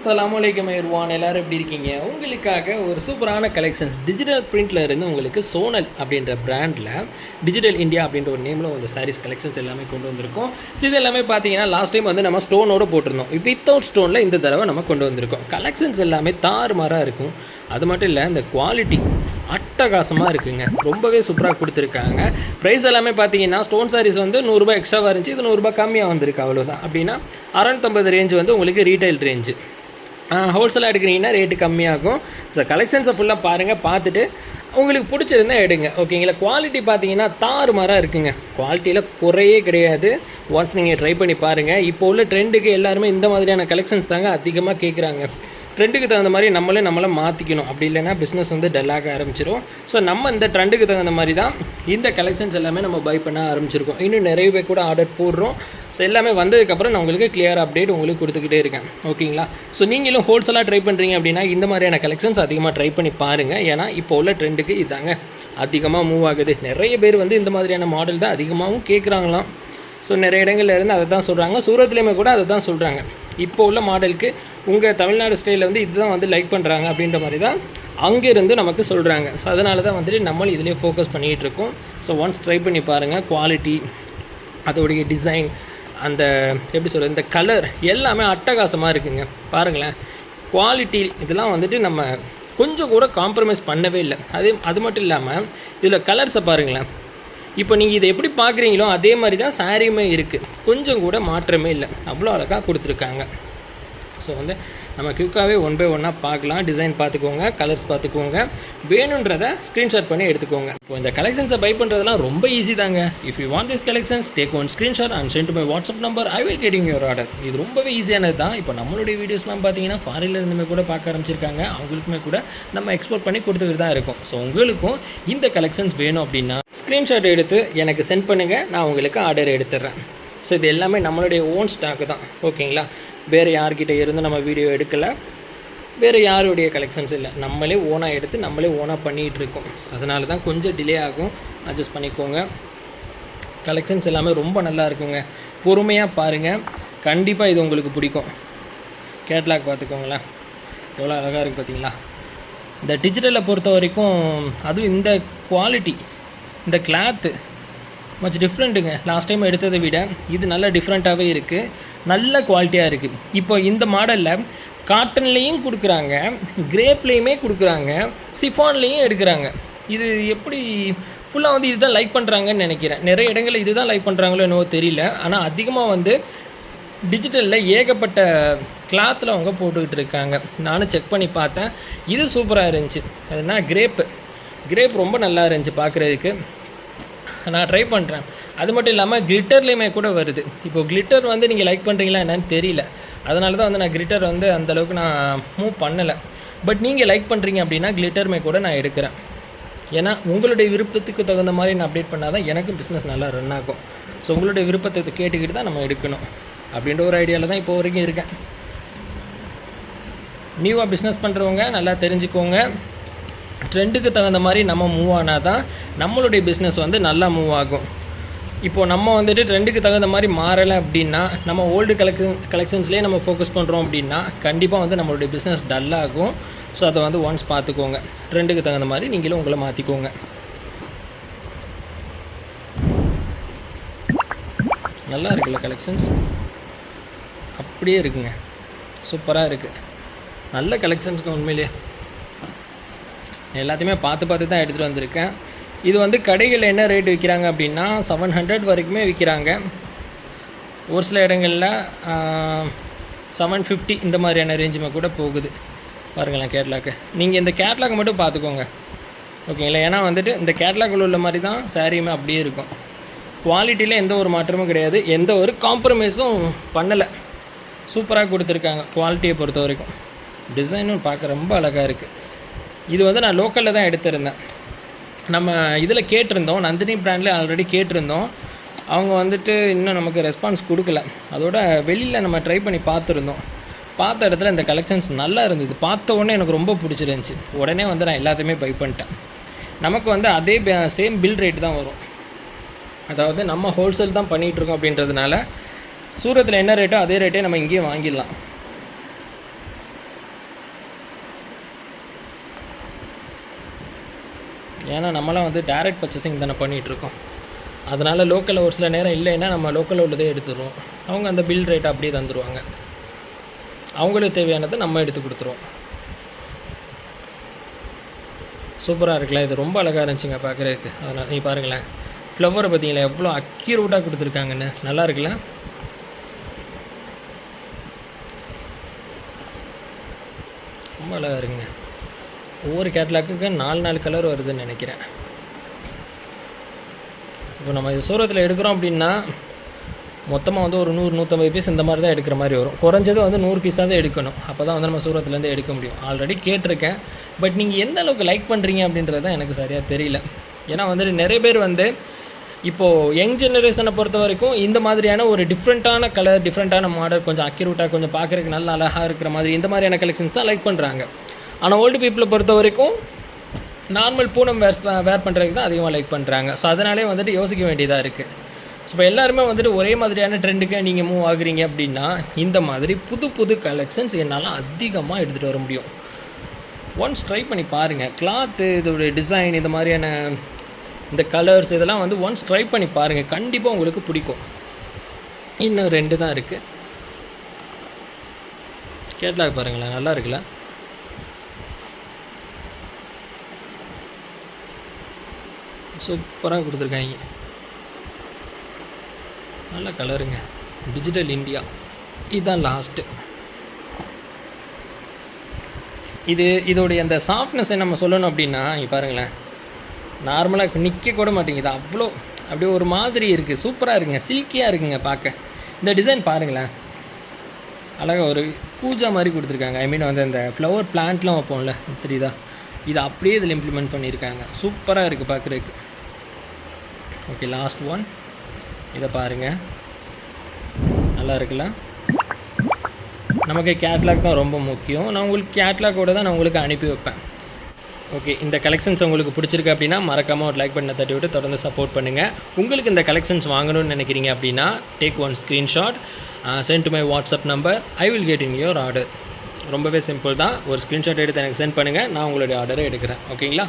அஸ்லாம் வலைக்கம் ஏர்வான் எல்லாரும் எப்படி இருக்கீங்க? உங்களுக்காக ஒரு சூப்பரான கலெக்ஷன்ஸ் டிஜிட்டல் பிரிண்டில் இருந்து உங்களுக்கு சோனல் அப்படின்ற பிராண்டில் டிஜிட்டல் இந்தியா அப்படின்ற ஒரு நேமில் வந்து சாரீஸ் கலெக்ஷன்ஸ் எல்லாமே கொண்டு வந்திருக்கோம். ஸோ இது எல்லாமே பார்த்தீங்கன்னா லாஸ்ட் டைம் வந்து நம்ம ஸ்டோனோட போட்டிருந்தோம். வித்தவுட் ஸ்டோனில் இந்த தடவை நம்ம கொண்டு வந்திருக்கோம். கலெக்ஷன்ஸ் எல்லாமே தாறுமாறாக இருக்கும். அது மட்டும் இல்லை இந்த குவாலிட்டி அட்டகாசமாக இருக்குங்க. ரொம்பவே சூப்பராக கொடுத்துருக்காங்க. ப்ரைஸ் எல்லாமே பார்த்தீங்கன்னா ஸ்டோன் சாரீஸ் வந்து நூறுரூபா எக்ஸ்ட்ராவாக இருந்துச்சு. இது நூறுரூபா கம்மியாக வந்திருக்கு அவ்வளோதான் அப்படின்னா அறநூற்றம்பது ரேஞ்சு வந்து உங்களுக்கு ரீட்டைல் ரேஞ்சு ஹோல்சேலாக எடுக்கிறீங்கன்னா ரேட்டு கம்மியாகும். ஸோ கலெக்ஷன்ஸை ஃபுல்லாக பாருங்கள் பார்த்துட்டு உங்களுக்கு பிடிச்சிருந்தா எடுங்க. ஓகேங்களா குவாலிட்டி பார்த்தீங்கன்னா தாறுமாறாக இருக்குங்க. குவாலிட்டியில் குறையே கிடையாது. ஒன்ஸ் நீங்கள் ட்ரை பண்ணி பாருங்கள் இப்போ உள்ள ட்ரெண்டுக்கு எல்லாருமே இந்த மாதிரியான கலெக்ஷன்ஸ் தாங்க அதிகமாக கேட்குறாங்க ட்ரெண்டுக்கு தகுந்த மாதிரி நம்மளே நம்மளை மாற்றிக்கணும் அப்படி இல்லைன்னா பிஸ்னஸ் வந்து டல்லாக ஆரம்பிச்சிடும் ஸோ நம்ம இந்த ட்ரெண்டுக்கு தகுந்த மாதிரி தான் இந்த கலெக்ஷன்ஸ் எல்லாமே நம்ம பை பண்ண ஆரம்பிச்சிருக்கோம். இன்னும் நிறைய பேர் கூட ஆர்டர் போடுறோம். ஸோ எல்லாமே வந்ததுக்கப்புறம் நான் உங்களுக்கு கிளியர் அப்டேட் உங்களுக்கு கொடுத்துக்கிட்டே இருக்கேன். ஓகேங்களா ஸோ நீங்களும் ஹோல்சேலாக ட்ரை பண்ணுறீங்க அப்படின்னா இந்த மாதிரியான கலெக்ஷன்ஸ் அதிகமாக ட்ரை பண்ணி பாருங்கள் ஏன்னா இப்போ உள்ள ட்ரெண்டுக்கு இதாங்க. அதிகமாக மூவ் ஆகுது. நிறைய பேர் வந்து இந்த மாதிரியான மாடல் தான் அதிகமாகவும் கேட்குறாங்களாம் ஸோ நிறைய இடங்கள்ல இருந்து அதை தான் சொல்கிறாங்க சூரத்துலேயுமே கூட அதை தான் சொல்கிறாங்க இப்போ உள்ள மாடலுக்கு உங்கள் தமிழ்நாடு ஸ்டைலில் வந்து இதுதான் வந்து லைக் பண்ணுறாங்க அப்படின்ற மாதிரி தான் அங்கேருந்து நமக்கு சொல்கிறாங்க ஸோ அதனால தான் வந்துட்டு நம்மளும் இதிலே ஃபோக்கஸ் பண்ணிகிட்டு இருக்கோம். ஸோ ஒன்ஸ் ட்ரை பண்ணி பாருங்கள் குவாலிட்டி அதோடைய டிசைன் அந்த எப்படி சொல்கிறது இந்த கலர் எல்லாமே அட்டகாசமாக இருக்குங்க. பாருங்களேன். குவாலிட்டி இதெல்லாம் வந்துட்டு நம்ம கொஞ்சம் கூட காம்ப்ரமைஸ் பண்ணவே இல்லை. அதே அது மட்டும் இல்லாமல் இதில் கலர்ஸை பாருங்களேன். இப்போ நீங்கள் இதை எப்படி பார்க்குறீங்களோ அதே மாதிரி தான் சாரியுமே இருக்குது கொஞ்சம் கூட மாற்றமே இல்லை. அவ்வளோ அழகாக கொடுத்துருக்காங்க. ஸோ வந்து நம்ம குயிக்காகவே ஒன் பை ஒன்னாக பார்க்கலாம். டிசைன் பார்த்துக்கோங்க கலர்ஸ் பார்த்துக்கோங்க. வேணுன்றதை ஸ்க்ரீன்ஷாட் பண்ணி எடுத்துக்கோங்க. இப்போ இந்த கலெக்ஷன்ஸை பை பண்ணுறதுலாம் ரொம்ப ஈஸி தாங்க. If you want this collections take one screenshot and send my WhatsApp number I will getting your order இது ரொம்பவே ஈஸியானது தான். இப்போ நம்மளுடைய வீடியோஸ்லாம் பார்த்தீங்கன்னா ஃபாரின்ல இருந்துமே கூட பார்க்க ஆரம்பிச்சிருக்காங்க. அவங்களுக்குமே கூட நம்ம எக்ஸ்போர்ட் பண்ணி கொடுத்துக்கிட்டு தான் இருக்கும். ஸோ உங்களுக்கும் இந்த கலெக்ஷன்ஸ் வேணும் அப்படின்னா ஸ்க்ரீன்ஷாட் எடுத்து எனக்கு சென்ட் பண்ணுங்கள் நான் உங்களுக்கு ஆர்டர் எடுத்துடுறேன். ஸோ இது எல்லாமே நம்மளுடைய ஓன் ஸ்டாக்கு தான். ஓகேங்களா வேறு யார்கிட்ட இருந்து நம்ம வீடியோ எடுக்கலை. வேறு யாருடைய கலெக்ஷன்ஸ் இல்லை. நம்மளே ஓனாக எடுத்து நம்மளே ஓனாக பண்ணிகிட்டு இருக்கோம். அதனால தான் கொஞ்சம் டிலே ஆகும். அட்ஜஸ்ட் பண்ணிக்கோங்க. கலெக்ஷன்ஸ் எல்லாமே ரொம்ப நல்லா இருக்குங்க. பொறுமையாக பாருங்கள் கண்டிப்பாக இது உங்களுக்கு பிடிக்கும். கேட்லாக் பார்த்துக்கோங்களேன். எவ்வளோ அழகாக இருக்குது பார்த்தீங்களா இந்த டிஜிட்டலை பொறுத்த வரைக்கும் அதுவும் இந்த குவாலிட்டி இந்த கிளாத்து மச் டிஃப்ரெண்ட்டுங்க லாஸ்ட் டைம் எடுத்ததை விட இது நல்லா டிஃப்ரெண்ட்டாகவே இருக்குது நல்ல குவாலிட்டியாக இருக்குது இப்போ இந்த மாடலில் காட்டன்லேயும் கொடுக்குறாங்க கிரேப்லேயுமே கொடுக்குறாங்க சிஃபான்லேயும் எடுக்கிறாங்க. இது எப்படி ஃபுல்லாக வந்து இதுதான் லைக் பண்ணுறாங்கன்னு நினைக்கிறேன். நிறைய இடங்களில் இதுதான் லைக் பண்ணுறாங்களோ என்னவோ தெரியல. ஆனால் அதிகமாக வந்து டிஜிட்டலில் ஏகப்பட்ட கிளாத்தில் அவங்க போட்டுக்கிட்டு இருக்காங்க. நானும் செக் பண்ணி பார்த்தேன். இது சூப்பராக இருந்துச்சு. அதுனா கிரேப்பு கிரேப் ரொம்ப நல்லா இருந்துச்சு பார்க்குறதுக்கு. நான் ட்ரை பண்ணுறேன் அது மட்டும் இல்லாமல் கிளிட்டர்லேயுமே கூட வருது. இப்போ கிளிட்டர் வந்து நீங்கள் லைக் பண்ணுறீங்களா என்னன்னு தெரியல. அதனால தான் வந்து நான் கிளிட்டர் வந்து அந்தளவுக்கு நான் மூவ் பண்ணலை. பட் நீங்கள் லைக் பண்ணுறீங்க அப்படின்னா கிளிட்டருமே கூட நான் எடுக்கிறேன். ஏன்னா உங்களுடைய விருப்பத்துக்கு தகுந்த மாதிரி நான் அப்டேட் பண்ணால் தான் எனக்கும் பிஸ்னஸ் நல்லா ரன் ஆகும். ஸோ உங்களுடைய விருப்பத்தை கேட்டுக்கிட்டு தான் நம்ம எடுக்கணும். அப்படின்ற ஒரு ஐடியாவில் தான் இப்போ வரைக்கும் இருக்கேன். நியூவாக பிஸ்னஸ் பண்ணுறவங்க நல்லா தெரிஞ்சுக்கோங்க. ட்ரெண்டுக்கு தகுந்த மாதிரி நம்ம மூவ் ஆனால் தான் நம்மளுடைய பிஸ்னஸ் வந்து நல்லா மூவ் ஆகும். இப்போது நம்ம வந்துட்டு ட்ரெண்டுக்கு தகுந்த மாதிரி மாறலை அப்படின்னா நம்ம ஓல்டு கலெக்ஷன் கலெக்ஷன்ஸ்லேயே நம்ம ஃபோக்கஸ் பண்ணுறோம் அப்படின்னா கண்டிப்பாக வந்து நம்மளுடைய பிஸ்னஸ் டல்லாகும் ஸோ அதை வந்து ஒன்ஸ் பார்த்துக்கோங்க. ட்ரெண்டுக்கு தகுந்த மாதிரி நீங்களும் உங்களை மாற்றிக்கோங்க நல்லா இருக்குல்ல கலெக்ஷன்ஸ் அப்படியே இருக்குங்க. சூப்பராக இருக்குது நல்ல கலெக்ஷன்ஸுக்கு உண்மையிலேயே. எல்லாத்தையுமே பார்த்து பார்த்து தான் எடுத்துகிட்டு வந்திருக்கேன். இது வந்து கடைகளில் என்ன ரேட் விற்கிறாங்க அப்படின்னா செவன் ஹண்ட்ரட் வரைக்குமே விற்கிறாங்க ஒரு சில இடங்களில் செவன் ஃபிஃப்டி இந்த மாதிரியான ரேஞ்சுமே கூட போகுது. பாருங்களேன் கேட்லாக்கு நீங்கள் இந்த கேட்லாக் மட்டும் பார்த்துக்கோங்க. ஓகேங்களா ஏன்னா வந்துட்டு இந்த கேட்லாக்கில் உள்ள மாதிரி தான் சாரியுமே அப்படியே இருக்கும். குவாலிட்டியில் எந்த ஒரு மாற்றமும் கிடையாது. எந்த ஒரு காம்ப்ரமைஸும் பண்ணலை. சூப்பராக கொடுத்துருக்காங்க. குவாலிட்டியை பொறுத்த வரைக்கும். டிசைனும் பார்க்க ரொம்ப அழகாக இருக்குது இது வந்து நான் லோக்கலில் தான் எடுத்திருந்தேன். நம்ம இதில் கேட்டிருந்தோம் நந்தினி பிராண்டில் ஆல்ரெடி கேட்டிருந்தோம். அவங்க வந்துட்டு இன்னும் நமக்கு ரெஸ்பான்ஸ் கொடுக்கல. அதோட வெளியில் நம்ம ட்ரை பண்ணி பார்த்துருந்தோம். பார்த்த இடத்துல இந்த கலெக்ஷன்ஸ் நல்லா இருந்தது. பார்த்த உடனே எனக்கு ரொம்ப பிடிச்சிருந்துச்சி. உடனே வந்து நான் எல்லாத்தையுமே பை பண்ணிட்டேன். நமக்கு வந்து அதே சேம் பில் ரேட் தான் வரும். அதாவது நம்ம ஹோல்சேல் தான் பண்ணிகிட்ருக்கோம் அப்படின்றதுனால சூரத்தில் என்ன ரேட்டோ அதே ரேட்டே நம்ம இங்கேயே வாங்கிடலாம். ஏன்னா நம்மளாம் வந்து டைரக்ட் பர்ச்சேசிங் தானே பண்ணிகிட்ருக்கோம். அதனால் லோக்கலில் ஒரு சில நேரம் இல்லைன்னா நம்ம லோக்கலில் உள்ளதே எடுத்துடுவோம் அவங்க அந்த பில் ரேட் அப்படியே தந்துடுவாங்க அவங்களுக்கு தேவையானதை நம்ம எடுத்து கொடுத்துருவோம். சூப்பராக இருக்குல்ல இது ரொம்ப அழகாக இருந்துச்சுங்க பார்க்குறதுக்கு அதனால் நீ பாருங்களேன் ஃப்ளவரை பார்த்தீங்களா எவ்வளோ அக்யூரேட்டாக கொடுத்துருக்காங்கன்னு. நல்லா இருக்குல்ல? ரொம்ப அழகாக இருக்குங்க. ஒவ்வொரு கேட்லாக்குக்கு நாலு நாலு கலர் வருதுன்னு நினைக்கிறேன். இப்போ நம்ம இது சூரத்தில் எடுக்கிறோம் அப்படின்னா மொத்தமாக வந்து ஒரு நூறு நூற்றம்பது பீஸ் இந்த மாதிரி தான் எடுக்கிற மாதிரி வரும். குறைஞ்சது வந்து நூறு பீஸாக தான் எடுக்கணும். அப்போ தான் வந்து நம்ம சூரத்துலேருந்து எடுக்க முடியும். ஆல்ரெடி கேட்டிருக்கேன். பட் நீங்கள் எந்த அளவுக்கு லைக் பண்ணுறீங்க அப்படின்றது தான் எனக்கு சரியாக தெரியல. ஏன்னா வந்துட்டு நிறைய பேர் வந்து இப்போது யங் ஜெனரேஷனை பொறுத்த வரைக்கும் இந்த மாதிரியான ஒரு டிஃப்ரெண்ட்டான கலர் டிஃப்ரெண்ட்டான மாடல் கொஞ்சம் அக்யூரேட்டாக கொஞ்சம் பார்க்குறதுக்கு நல்ல அழகாக இருக்கிற மாதிரி இந்த மாதிரியான கலெக்ஷன்ஸ் தான் லைக் பண்ணுறாங்க ஆனால் ஓல்டு பீப்புளை பொறுத்த வரைக்கும் நார்மல் பூனம் வேர் வேர் பண்ணுறதுக்கு தான் அதிகமாக லைக் பண்ணுறாங்க ஸோ அதனாலே வந்துட்டு யோசிக்க வேண்டியதாக இருக்குது ஸோ இப்போ எல்லாருமே வந்துட்டு ஒரே மாதிரியான ட்ரெண்டுக்கு நீங்கள் மூவ் ஆகுறீங்க அப்படின்னா இந்த மாதிரி புது புது கலெக்ஷன்ஸ் என்னால் அதிகமாக எடுத்துகிட்டு வர முடியும். ஒன்ஸ் ட்ரை பண்ணி பாருங்கள் கிளாத்து இதோடைய டிசைன் இந்த மாதிரியான இந்த கலர்ஸ் இதெல்லாம் வந்து ஒன்ஸ் ட்ரை பண்ணி பாருங்கள் கண்டிப்பாக உங்களுக்கு பிடிக்கும். இன்னும் ரெண்டு தான் இருக்குது கேட்லாக் பாருங்களேன். நல்லா இருக்குல்ல? சூப்பராக கொடுத்துருக்காங்க. நல்ல கலருங்க டிஜிட்டல் இந்தியா இதுதான் லாஸ்ட்டு இது இதோடைய அந்த சாஃப்ட்னஸை நம்ம சொல்லணும் அப்படின்னா இங்கே பாருங்களேன். நார்மலாக நிற்க கூட மாட்டேங்குது. அவ்வளோ அப்படியே ஒரு மாதிரி இருக்குது சூப்பராக இருக்குங்க. சில்கியாக இருக்குங்க பார்க்க. இந்த டிசைன் பாருங்களேன். அழகாக ஒரு பூஜா மாதிரி கொடுத்துருக்காங்க. ஐ மீன் வந்து அந்த ஃப்ளவர் பிளான்ட்லாம் வைப்போம்ல தெரியுதா? இது அப்படியே இதில் இம்ப்ளிமெண்ட் பண்ணியிருக்காங்க. சூப்பராக இருக்குது பார்க்குறதுக்கு. ஓகே லாஸ்ட் ஒன் இதை பாருங்கள் நல்லா இருக்குல்ல? நமக்கு கேட்லாக் தான் ரொம்ப முக்கியம். நான் உங்களுக்கு கேட்லாக்கோட தான் நான் உங்களுக்கு அனுப்பி வைப்பேன். ஓகே இந்த கலெக்ஷன்ஸ் உங்களுக்கு பிடிச்சிருக்கு அப்படின்னா மறக்காமல் ஒரு லைக் பண்ண தட்டி விட்டு தொடர்ந்து சப்போர்ட் பண்ணுங்கள் உங்களுக்கு இந்த கலெக்ஷன்ஸ் வாங்கணும்னு நினைக்கிறீங்க அப்படின்னா take one screenshot send to my WhatsApp number I will get in your order ரொம்பவே சிம்பிள் தான். ஒரு ஸ்க்ரீன்ஷாட் எடுத்து எனக்கு சென்ட் பண்ணுங்கள் நான் உங்களுடைய ஆர்டரை எடுக்கிறேன். ஓகேங்களா